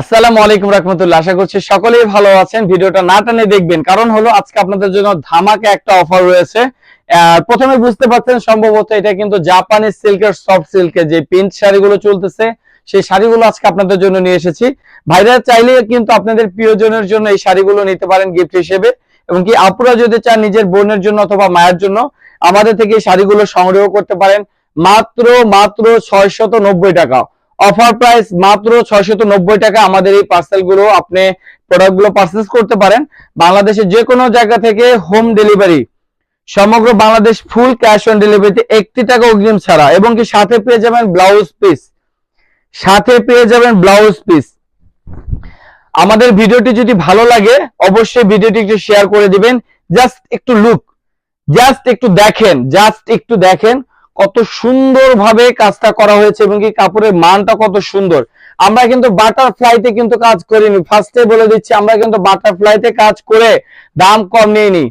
আসসালামু আলাইকুম রহমতুল্লাহ। আশা করছি সকলেই ভালো আছেন। ভিডিওটা না টানে দেখবেন। কারণ হলো, আজকে আপনাদের জন্য ধামাকা একটা অফার রয়েছে। প্রথমে বুঝতে পারছেন সম্ভবত এটা কিন্তু জাপানি সিল্কের সফট সিল্কের যে প্রিন্ট শাড়িগুলো চলতেছে, সেই শাড়িগুলো আজকে আপনাদের জন্য নিয়ে এসেছি। ভাইরা চাইলে কিন্তু আপনাদের প্রিয়জনের জন্য এই শাড়িগুলো নিতে পারেন গিফট হিসেবে। এবং কি আপুরা যদি চান নিজের বোনের জন্য অথবা মায়ের জন্য, আমাদের থেকে এই শাড়িগুলো সংগ্রহ করতে পারেন। মাত্র মাত্র ছয়শত টাকা। অফার প্রাইস মাত্র ছয়শত টাকা আমাদের এই পার্সেলগুলো আপনি প্রোডাক্টগুলো পারচেস করতে পারেন। বাংলাদেশের যে কোনো জায়গা থেকে হোম ডেলিভারি সমগ্র বাংলাদেশ ফুল ক্যাশ অন ডেলিভারিতে একটি টাকা অগ্রিম ছাড়া এবং কি সাথে পেয়ে যাবেন ব্লাউজ পিস সাথে পেয়ে যাবেন ব্লাউজ পিস আমাদের ভিডিওটি যদি ভালো লাগে, অবশ্যই ভিডিওটি একটু শেয়ার করে দিবেন। জাস্ট একটু লুক জাস্ট একটু দেখেন জাস্ট একটু দেখেন। কত সুন্দরভাবে কাজটা করা হয়েছে এবং কি কাপড়ের মানটা কত সুন্দর। আমরা কিন্তু বাটারফ্লাইতে কিন্তু কাজ করিনি। ফার্স্টে বলে দিচ্ছি, আমরা কিন্তু বাটারফ্লাইতে কাজ করে দাম কম নিইনি।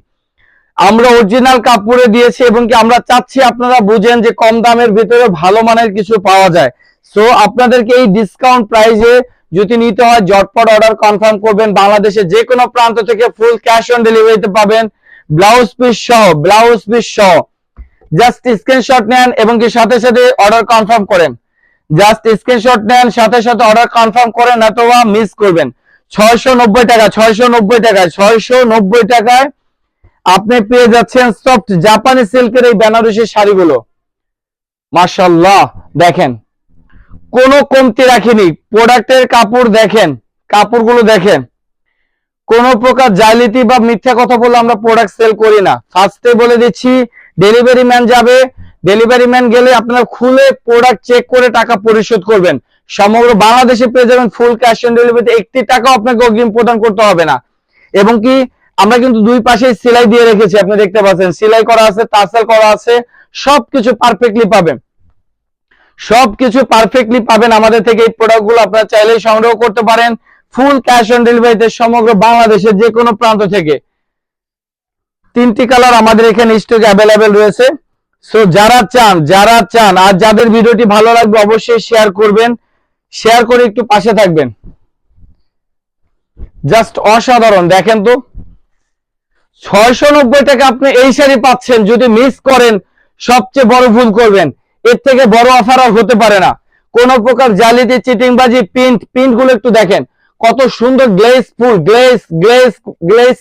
আমরা অরিজিনাল কাপড়ে দিয়েছি এবং কি আমরা চাচ্ছি আপনারা বুঝেন যে কম দামের ভিতরে ভালো মানের কিছু পাওয়া যায়। সো আপনাদেরকে এই ডিসকাউন্ট প্রাইজে যদি নিতে হয় জটপট অর্ডার কনফার্ম করবেন। বাংলাদেশে যে কোনো প্রান্ত থেকে ফুল ক্যাশ অন ডেলিভারিতে পাবেন। ব্লাউজ পিস সহ ব্লাউজ পিস সহ। জাস্ট স্ক্রিনশট নেন এবং কি সাথে সাথে অর্ডার কনফার্ম করেন। জাস্ট স্ক্রিনশট নেন, সাথে সাথে অর্ডার কনফার্ম করেন, অথবা মিস করবেন। ছয়শো নব্বই টাকা ছয়শো নব্বই টাকায় ছয়শো নব্বই টাকায় আপনি পেয়ে যাচ্ছেন সফট জাপানি সিল্কের এই বেনারসি শাড়িগুলো। মাশাল্লাহ দেখেন। কোনো কমতি রাখিনি। প্রোডাক্টের কাপড় দেখেন, কাপড়গুলো দেখেন। কোন প্রকার জালিতি বা মিথ্যা কথা বলে আমরা প্রোডাক্ট সেল করি না। ফার্স্টে বলে দিচ্ছি ডেলিভারি ম্যান যাবে ডেলিভারি ম্যান গেলে আপনারা খুলে প্রোডাক্ট চেক করে টাকা পরিশোধ করবেন। সমগ্র বাংলাদেশে পেয়ে যাবেন ফুল ক্যাশ অন ডেলিভারিতে একটি টাকা আপনাকে অগ্রিম প্রদান করতে হবে না। এবং কি, আমরা কিন্তু দুই পাশে সেলাই দিয়ে রেখেছি, আপনি দেখতে পাচ্ছেন। সেলাই করা আছে টাসেল করা আছে, সবকিছু পারফেক্টলি পাবেন। সবকিছু পারফেক্টলি পাবেন আমাদের থেকে এই প্রোডাক্টগুলো আপনারা চাইলেই সংগ্রহ করতে পারেন। ফুল ক্যাশ অন ডেলিভারিতে সমগ্র বাংলাদেশের যে কোনো প্রান্ত থেকে। তিনটি কালার আমাদের এখানে স্টক অ্যাভেলেবেল রয়েছে। সো যারা চান যারা চান, আর যাদের ভিডিওটি ভালো লাগবে অবশ্যই শেয়ার করবেন। শেয়ার করে একটু পাশে থাকবেন। জাস্ট অসাধারণ, দেখেন তো। ছয়শো নব্বই টাকা আপনি এই শাড়ি পাচ্ছেন, যদি মিস করেন, সবচেয়ে বড় ভুল করবেন। এর থেকে বড় অফার আর হতে পারে না। কোন প্রকার জালিতে চিটিংবাজি প্রিন্ট প্রিন্টগুলো একটু দেখেন। কত সুন্দর গ্লেস ফুল গ্লেস গ্লেস গ্লেস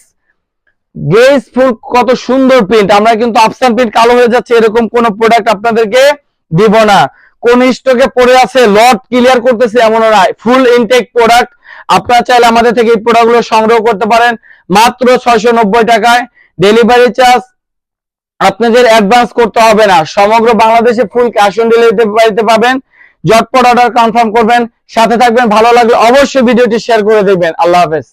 গ্লেস ফুল কত সুন্দর প্রিন্ট আমরা কিন্তু আফসান প্রিন্ট কালো হয়ে যাচ্ছে, এরকম কোন প্রোডাক্ট আপনাদেরকে দিব না। কোন স্টকে পড়ে আছে লট ক্লিয়ার করতেছে এমন নয়। ফুল ইনটেক প্রোডাক্ট আপনারা চাইলে আমাদের থেকে এই প্রোডাক্টগুলো সংগ্রহ করতে পারেন। মাত্র ছয়শো নব্বই টাকায়। ডেলিভারি চার্জ আপনাদের অ্যাডভান্স করতে হবে না। সমগ্র বাংলাদেশে ফুল ক্যাশ অন ডেলিভারিতে পাবেন। জটপট অর্ডার কনফার্ম করবেন। সাথে থাকবেন। ভালো লাগলে অবশ্যই ভিডিওটি শেয়ার করে দেখবেন। আল্লাহ হাফেজ।